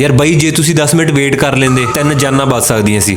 ਯਾਰ ਬਾਈ ਜੇ ਤੁਸੀਂ 10 ਮਿੰਟ ਵੇਟ ਕਰ ਲੈਂਦੇ ਤਿੰਨ ਜਾਨਾਂ ਬਚ ਸਕਦੀਆਂ ਸੀ।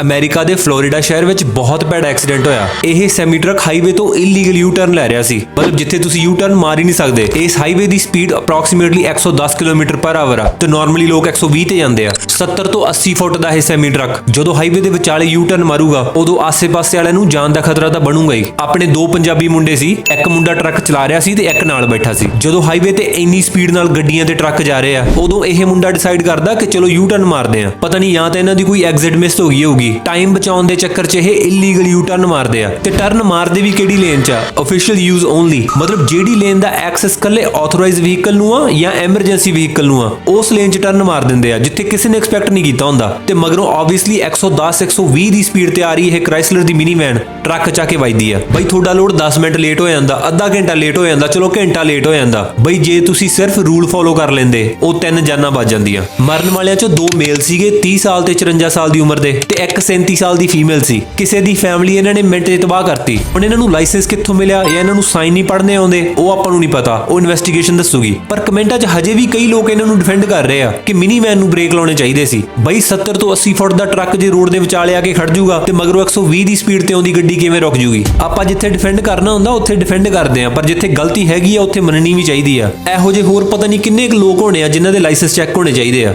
ਅਮਰੀਕਾ ਦੇ ਫਲੋਰੀਡਾ ਸ਼ਹਿਰ ਵਿੱਚ ਬਹੁਤ ਭੈੜਾ ਐਕਸੀਡੈਂਟ ਹੋਇਆ। ਇਹ ਸੈਮੀ ਟਰੱਕ ਹਾਈਵੇ ਤੋਂ ਇਲੀਗਲ ਯੂ ਟਰਨ ਲੈ ਰਿਹਾ ਸੀ। ਮਤਲਬ ਜਿੱਥੇ ਤੁਸੀਂ ਯੂ ਟਰਨ ਮਾਰ ਹੀ ਨਹੀਂ ਸਕਦੇ। ਇਸ ਹਾਈਵੇ ਦੀ speed approximately 110 kilometre per hour ਆ। ਤੇ ਨਾਰਮਲੀ ਲੋਕ 120 ਤੇ ਜਾਂਦੇ ਆ। 70 ਤੋਂ 80 ਫੁੱਟ ਦਾ ਇਹ ਸੈਮੀ ਟਰੱਕ ਜਦੋਂ ਹਾਈਵੇ ਦੇ ਵਿਚਾਲੇ ਯੂ ਟਰਨ ਮਾਰੂਗਾ, ਉਦੋਂ ਆਸੇ-ਪਾਸੇ ਵਾਲਿਆਂ ਨੂੰ ਜਾਨ ਦਾ ਖਤਰਾ ਤਾਂ ਬਣੂਗਾ ਹੀ। ਆਪਣੇ ਦੋ ਪੰਜਾਬੀ ਮੁੰਡੇ ਸੀ। ਇੱਕ ਮੁੰਡਾ ਟਰੱਕ ਚਲਾ ਰਿਹਾ ਸੀ ਤੇ ਇੱਕ ਨਾਲ ਬੈਠਾ ਸੀ। ਜਦੋਂ ਹਾਈਵੇ ਤੇ ਇੰਨੀ ਸਪੀਡ ਨਾਲ ਗੱਡੀਆਂ ਤੇ ਟਰੱਕ ਜਾ ਰਹੇ ਆ, ਉਦੋਂ ਇਹ ਮੁੰਡਾ ਡਿਸਾਈਡ ਕਰਦਾ ਕਿ ਚਲੋ ਯੂ ਟਰਨ ਮਾਰਦੇ ਆ। ਪਤਾ ਨਹੀਂ, ਜਾਂ ਤਾਂ ਇਹਨਾਂ ਦੀ ਕੋਈ ਐਗਜ਼ਿਟ ਮਿਸ ਹੋ ਗਈ ਹੋਊਗੀ। ਟਾਈਮ ਬਚਾਉਣ ਦੇ ਚੱਕਰ 'ਚ ਇਹ ਇਲੀਗਲ ਯੂ ਟਰਨ ਮਾਰਦੇ ਆ। ਤੇ ਟਰਨ ਮਾਰਦੇ ਵੀ ਕਿਹੜੀ ਲੇਨ 'ਚ ਆ? ਅਫੀਸ਼ੀਅਲ ਯੂਜ਼ ਓਨਲੀ ਮਤਲਬ ਜਿਹੜੀ ਲੇਨ ਦਾ ਐਕਸੈਸ ਕੱਲੇ ਆਥੋਰਾਈਜ਼ਡ ਵਹੀਕਲ ਨੂੰ ਆ ਜਾਂ ਐਮਰਜੈਂਸੀ ਵਹੀਕਲ ਨੂੰ ਆ, ਉਸ ਲੇਨ 'ਚ ਟਰਨ ਮਾਰ ਦਿੰਦੇ ਆ, ਜਿੱਥੇ ਕਿਸੇ ਨੇ ਐਕਸਪੈਕਟ ਨਹੀਂ ਕੀਤਾ ਹੁੰਦਾ। ਤੇ ਮਗਰੋਂ ਆਬਵੀਅਸਲੀ 110 120 ਦੀ ਸਪੀਡ ਤੇ ਆ ਰਹੀ ਇਹ ਕ੍ਰਾਈਸਲਰ ਦੀ ਮਿਨੀ ਵੈਨ ਟਰੱਕ ਚਾ ਕੇ ਵੱਜਦੀ ਆ। ਬਈ ਤੁਹਾਡਾ ਲੋਡ 10 ਮਿੰਟ ਲੇਟ ਹੋ ਜਾਂਦਾ, ਅੱਧਾ ਘੰਟਾ ਲੇਟ ਹੋ ਜਾਂਦਾ, ਚਲੋ ਘੰਟਾ ਲੇਟ ਹੋ ਜਾਂਦਾ। ਬਈ ਜੇ ਤੁਸੀਂ ਸਿਰਫ ਰੂਲ ਫੋਲੋ ਕਰ ਲੈਂਦੇ, ਉਹ ਤਿੰਨ ਜਾਨਾਂ ਬਚ ਜਾਂਦੀਆਂ। ਮਰਨ ਵਾਲਿਆਂ ਚੋਂ ਦੋ ਮੇਲ ਸੀਗੇ 30 ਸਾਲ ਤੇ 54 ਸਾਲ ਦੀ ਉਮਰ ਦੇ। ਤੇ ਇੱਕ 37 ਸਾਲ ਦੀ ਫੀਮੇਲ ਸੀ। ਕਿਸੇ ਦੀ ਫੈਮਿਲੀ ਇਹਨਾਂ ਨੇ ਮਿੰਟ 'ਚ ਤਬਾਹ ਕਰਤੀ। ਹੁਣ ਇਹਨਾਂ ਨੂੰ ਲਾਇਸੈਂਸ ਕਿੱਥੋਂ ਮਿਲਿਆ, ਜਾਂ ਇਹਨਾਂ ਨੂੰ ਸਾਈਨ ਨਹੀਂ ਪੜਨੇ ਆਉਂਦੇ, ਉਹ ਆਪਾਂ ਨੂੰ ਨਹੀਂ ਪਤਾ। ਉਹ ਇਨਵੈਸਟੀਗੇਸ਼ਨ ਦੱਸੂਗੀ। ਪਰ ਕਮੈਂਟਾਂ 'ਚ ਹਜੇ ਵੀ ਕਈ ਲੋਕ ਇਹਨਾਂ ਨੂੰ ਡਿਫੈਂਡ ਕਰ ਰਹੇ ਆ ਕਿ ਮਿਨੀ ਵੈਨ ਨੂੰ ਬ੍ਰੇਕ ਲਾਉਣੇ ਚਾਹੀਦੇ ਸੀ। ਬਈ 70 ਤੋਂ 80 ਫੁੱਟ ਦਾ ਟਰੱਕ ਜੇ ਰੋਡ ਦੇ ਵਿਚਾਲੇ ਆ ਕੇ ਖੜ ਜਾਊਗਾ ਤੇ ਮਗਰੋਂ 120 ਦੀ ਸਪੀਡ ਤੇ ਆਉਂਦੀ ਗੱਡੀ ਕਿਵੇਂ ਰੁਕ ਜੂਗੀ? ਆਪਾਂ ਜਿੱਥੇ ਡਿਫੈਂਡ ਕਰਨਾ ਹੁੰਦਾ, ਉੱਥੇ ਡਿਫੈਂਡ ਕਰਦੇ ਆ। ਪਰ ਜਿੱਥੇ ਗਲਤੀ ਹੈਗੀ ਆ, ਉੱਥੇ ਮੰਨਣੀ ਵੀ ਚਾਹੀਦੀ ਆ। ਇਹੋ ਜਿਹੇ ਹੋਰ ਪਤਾ ਨਹੀਂ ਕਿੰਨੇ ਕੁ ਲੋਕ ਹੋਣੇ ਆ ਜਿਨ੍ਹਾਂ ਦੇ ਲਾਇਸੈਂਸ ਚੈੱਕ ਹੋਣੇ ਚਾਹੀਦੇ ਆ।